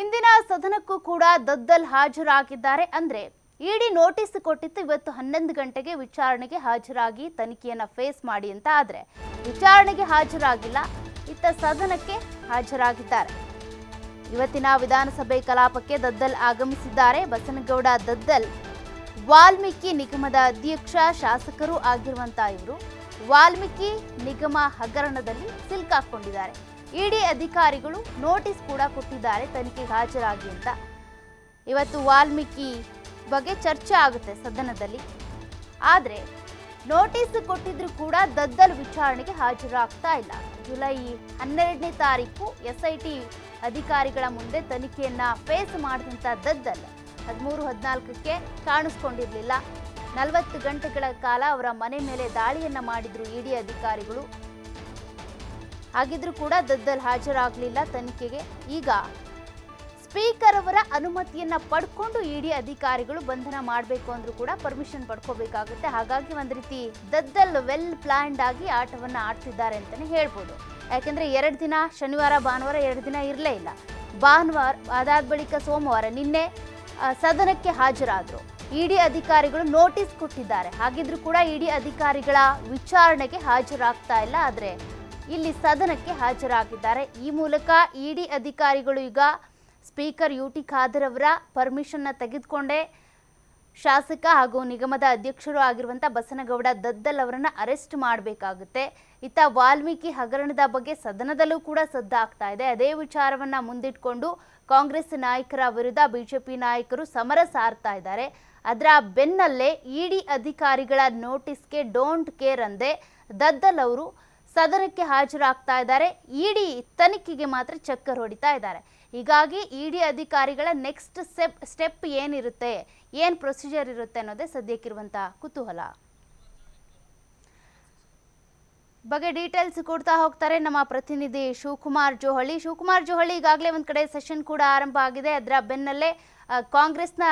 ಇಂದಿನ ಸದನಕ್ಕೂ ಕೂಡ ದದ್ದಲ್ ಹಾಜರಾಗಿದ್ದಾರೆ ಅಂದ್ರೆ ಇಡಿ ನೋಟಿಸ್ ಕೊಟ್ಟಿತ್ತು ಇವತ್ತು ಹನ್ನೊಂದು ಗಂಟೆಗೆ ವಿಚಾರಣೆಗೆ ಹಾಜರಾಗಿ ತನಿಖೆಯನ್ನ ಫೇಸ್ ಮಾಡಿ ಅಂತ ಆದ್ರೆ ವಿಚಾರಣೆಗೆ ಹಾಜರಾಗಿಲ್ಲ, ಇತ್ತ ಸದನಕ್ಕೆ ಹಾಜರಾಗಿದ್ದಾರೆ. ಇವತ್ತಿನ ವಿಧಾನಸಭೆ ಕಲಾಪಕ್ಕೆ ದದ್ದಲ್ ಆಗಮಿಸಿದ್ದಾರೆ. ಬಸನಗೌಡ ದದ್ದಲ್, ವಾಲ್ಮೀಕಿ ನಿಗಮದ ಅಧ್ಯಕ್ಷ, ಶಾಸಕರು ಆಗಿರುವಂತ ಇವರು ವಾಲ್ಮೀಕಿ ನಿಗಮ ಹಗರಣದಲ್ಲಿ ಸಿಲ್ಕಾಕೊಂಡಿದ್ದಾರೆ. ಇಡಿ ಅಧಿಕಾರಿಗಳು ನೋಟಿಸ್ ಕೂಡ ಕೊಟ್ಟಿದ್ದಾರೆ, ತನಿಖೆಗೆ ಹಾಜರಾಗಿ ಅಂತ. ಇವತ್ತು ವಾಲ್ಮೀಕಿ ಬಗ್ಗೆ ಚರ್ಚೆ ಆಗುತ್ತೆ ಸದನದಲ್ಲಿ. ಆದರೆ ನೋಟಿಸ್ ಕೊಟ್ಟಿದ್ರು ಕೂಡ ದದ್ದಲು ವಿಚಾರಣೆಗೆ ಹಾಜರಾಗ್ತಾ ಇಲ್ಲ. ಜುಲೈ ಹನ್ನೆರಡನೇ ತಾರೀಕು ಎಸ್ ಐ ಟಿ ಅಧಿಕಾರಿಗಳ ಮುಂದೆ ತನಿಖೆಯನ್ನ ಫೇಸ್ ಮಾಡಿದಂಥ ದದ್ದಲ್ ಹದಿಮೂರು ಹದಿನಾಲ್ಕಕ್ಕೆ ಕಾಣಿಸ್ಕೊಂಡಿರಲಿಲ್ಲ. ನಲವತ್ತು ಗಂಟೆಗಳ ಕಾಲ ಅವರ ಮನೆ ಮೇಲೆ ದಾಳಿಯನ್ನ ಮಾಡಿದ್ರು ಇಡಿ ಅಧಿಕಾರಿಗಳು. ಹಾಗಿದ್ರೂ ಕೂಡ ದದ್ದಲ್ ಹಾಜರಾಗಲಿಲ್ಲ ತನಿಖೆಗೆ. ಈಗ ಸ್ಪೀಕರ್ ಅವರ ಅನುಮತಿಯನ್ನ ಪಡ್ಕೊಂಡು ಇಡಿ ಅಧಿಕಾರಿಗಳು ಬಂಧನ ಮಾಡಬೇಕು ಅಂದ್ರೂ ಕೂಡ ಪರ್ಮಿಷನ್ ಪಡ್ಕೋಬೇಕಾಗುತ್ತೆ. ಹಾಗಾಗಿ ಒಂದು ರೀತಿ ದದ್ದಲ್ ವೆಲ್ ಪ್ಲಾನ್ಡ್ ಆಗಿ ಆಟವನ್ನ ಆಡ್ತಿದ್ದಾರೆ ಅಂತಾನೆ ಹೇಳ್ಬೋದು. ಯಾಕೆಂದ್ರೆ ಎರಡು ದಿನ ಶನಿವಾರ, ಭಾನುವಾರ ಎರಡು ದಿನ ಇರಲೇ ಇಲ್ಲ. ಭಾನುವಾರ ಅದಾದ ಬಳಿಕ ಸೋಮವಾರ ನಿನ್ನೆ ಸದನಕ್ಕೆ ಹಾಜರಾದರು. ಇಡಿ ಅಧಿಕಾರಿಗಳು ನೋಟಿಸ್ ಕೊಟ್ಟಿದ್ದಾರೆ. ಹಾಗಿದ್ರೂ ಕೂಡ ಇಡಿ ಅಧಿಕಾರಿಗಳ ವಿಚಾರಣೆಗೆ ಹಾಜರಾಗ್ತಾ ಇಲ್ಲ. ಆದರೆ ಇಲ್ಲಿ ಸದನಕ್ಕೆ ಹಾಜರಾಗಿದ್ದಾರೆ. ಈ ಮೂಲಕ ಇಡಿ ಅಧಿಕಾರಿಗಳು ಈಗ ಸ್ಪೀಕರ್ ಯು ಟಿ ಖಾದರ್ ಅವರ ಪರ್ಮಿಷನ್ನ ತೆಗೆದುಕೊಂಡೇ. ಶಾಸಕ ಹಾಗೂ ನಿಗಮದ ಅಧ್ಯಕ್ಷರು ಆಗಿರುವಂಥ ಬಸನಗೌಡ ದದ್ದಲ್ ಅವರನ್ನು ಅರೆಸ್ಟ್ ಮಾಡಬೇಕಾಗುತ್ತೆ. ಇತ್ತ ವಾಲ್ಮೀಕಿ ಹಗರಣದ ಬಗ್ಗೆ ಸದನದಲ್ಲೂ ಕೂಡ ಸದ್ದಾಗ್ತಾ ಇದೆ. ಅದೇ ವಿಚಾರವನ್ನು ಮುಂದಿಟ್ಕೊಂಡು ಕಾಂಗ್ರೆಸ್ ನಾಯಕರ ವಿರುದ್ಧ ಬಿಜೆಪಿ ನಾಯಕರು ಸಮರ ಸಾರ್ತಾ ಇದ್ದಾರೆ. ಅದರ ಬೆನ್ನಲ್ಲೇ ಇಡಿ ಅಧಿಕಾರಿಗಳ ನೋಟಿಸ್ಗೆ ಡೋಂಟ್ ಕೇರ್ ಅಂದೆ ದದ್ದಲ್ ಅವರು ಸದನಕ್ಕೆ ಹಾಜರಾಗ್ತಾ ಇದ್ದಾರೆ. ಇಡಿ ತನಿಖೆಗೆ ಮಾತ್ರ ಚಕ್ಕರ್ ಹೊಡಿತಾ ಇದ್ದಾರೆ. ಹೀಗಾಗಿ ಇಡಿ ಅಧಿಕಾರಿಗಳ ನೆಕ್ಸ್ಟ್ ಸ್ಟೆಪ್ ಸ್ಟೆಪ್ ಏನಿರುತ್ತೆ? ಏನು ಪ್ರೊಸೀಜರ್ ಇರುತ್ತೆ ಅನ್ನೋದೇ ಸದ್ಯಕ್ಕಿರುವಂತಹ ಕುತೂಹಲ. ಬಗ್ಗೆ ಡೀಟೇಲ್ಸ್ ಕೊಡ್ತಾ ಹೋಗ್ತಾರೆ ನಮ್ಮ ಪ್ರತಿನಿಧಿ ಶಿವಕುಮಾರ್ ಜೋಹಳಿ. ಶಿವಕುಮಾರ್ ಜೋಹಳಿ, ಈಗಾಗಲೇ ಒಂದು ಕಡೆ ಸೆಷನ್ ಕೂಡ ಆರಂಭ ಆಗಿದೆ. ಅದರ ಬೆನ್ನಲ್ಲೇ ಕಾಂಗ್ರೆಸ್ನ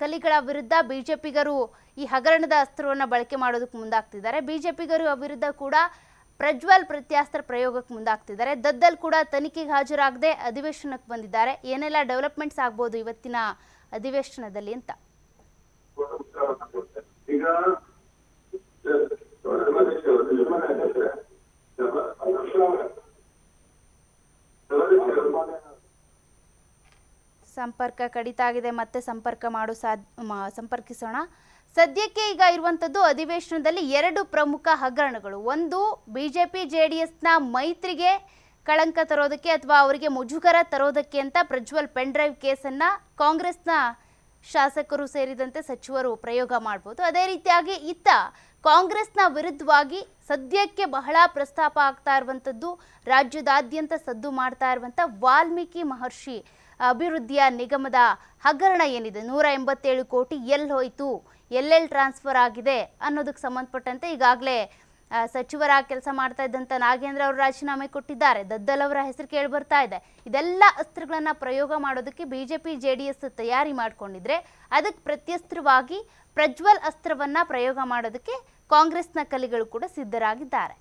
ಕಲಿಗಳ ವಿರುದ್ಧ ಬಿಜೆಪಿಗರು ಈ ಹಗರಣದ ಅಸ್ತ್ರವನ್ನು ಬಳಕೆ ಮಾಡೋದಕ್ಕೆ ಮುಂದಾಗ್ತಿದ್ದಾರೆ. ಬಿಜೆಪಿಗರು ವಿರುದ್ಧ ಕೂಡ ಪ್ರಜ್ವಲ್ ಪ್ರತ್ಯಾಸ್ತ್ರ ಪ್ರಯೋಗಕ್ಕೆ ಮುಂದಾಗ್ತಿದ್ದಾರೆ. ದದ್ದಲ್ ಕೂಡ ತನಿಖೆಗೆ ಹಾಜರಾಗದೆ ಅಧಿವೇಶನಕ್ಕೆ ಬಂದಿದ್ದಾರೆ. ಏನೆಲ್ಲ ಡೆವಲಪ್ಮೆಂಟ್ಸ್ ಆಗ್ಬೋದು ಇವತ್ತಿನ ಅಧಿವೇಶನದಲ್ಲಿ ಅಂತ? ಸಂಪರ್ಕ ಕಡಿತ ಆಗಿದೆ. ಮತ್ತೆ ಸಂಪರ್ಕ ಮಾಡು ಸಾಧ್ಯ ಸಂಪರ್ಕಿಸೋಣ. ಸದ್ಯಕ್ಕೆ ಈಗ ಇರುವಂಥದ್ದು ಅಧಿವೇಶನದಲ್ಲಿ ಎರಡು ಪ್ರಮುಖ ಹಗರಣಗಳು. ಒಂದು, ಬಿಜೆಪಿ ಜೆ ಡಿ ಎಸ್ನ ಮೈತ್ರಿಗೆ ಕಳಂಕ ತರೋದಕ್ಕೆ ಅಥವಾ ಅವರಿಗೆ ಮುಜುಗರ ತರೋದಕ್ಕೆ ಅಂತ ಪ್ರಜ್ವಲ್ ಪೆನ್ ಡ್ರೈವ್ ಕೇಸನ್ನು ಕಾಂಗ್ರೆಸ್ನ ಶಾಸಕರು ಸೇರಿದಂತೆ ಸಚಿವರು ಪ್ರಯೋಗ ಮಾಡ್ಬೋದು. ಅದೇ ರೀತಿಯಾಗಿ ಇತ್ತ ಕಾಂಗ್ರೆಸ್ನ ವಿರುದ್ಧವಾಗಿ ಸದ್ಯಕ್ಕೆ ಬಹಳ ಪ್ರಸ್ತಾಪ ಆಗ್ತಾ ಇರುವಂಥದ್ದು ರಾಜ್ಯದಾದ್ಯಂತ ಸದ್ದು ಮಾಡ್ತಾ ಇರುವಂಥ ವಾಲ್ಮೀಕಿ ಮಹರ್ಷಿ ಅಭಿವೃದ್ಧಿಯ ನಿಗಮದ ಹಗರಣ ಏನಿದೆ? ನೂರ ಎಂಬತ್ತೇಳು ಕೋಟಿ ಎಲ್ಲಿ ಹೋಯಿತು? ಎಲ್ಲೆಲ್ಲಿ ಟ್ರಾನ್ಸ್ಫರ್ ಆಗಿದೆ ಅನ್ನೋದಕ್ಕೆ ಸಂಬಂಧಪಟ್ಟಂತೆ ಈಗಾಗಲೇ ಸಚಿವರಾಗಿ ಕೆಲಸ ಮಾಡ್ತಾ ಇದ್ದಂಥ ನಾಗೇಂದ್ರ ಅವರು ರಾಜೀನಾಮೆ ಕೊಟ್ಟಿದ್ದಾರೆ. ದದ್ದಲ್ ಅವರ ಹೆಸರು ಕೇಳಿ ಬರ್ತಾ ಇದೆ. ಇದೆಲ್ಲ ಅಸ್ತ್ರಗಳನ್ನು ಪ್ರಯೋಗ ಮಾಡೋದಕ್ಕೆ B J P J D S ತಯಾರಿ ಮಾಡ್ಕೊಂಡಿದ್ರೆ ಅದಕ್ಕೆ ಪ್ರತ್ಯಸ್ತ್ರವಾಗಿ ಪ್ರಜ್ವಲ್ ಅಸ್ತ್ರವನ್ನು ಪ್ರಯೋಗ ಮಾಡೋದಕ್ಕೆ ಕಾಂಗ್ರೆಸ್ನ ಕಲಿಗಳು ಕೂಡ ಸಿದ್ಧರಾಗಿದ್ದಾರೆ.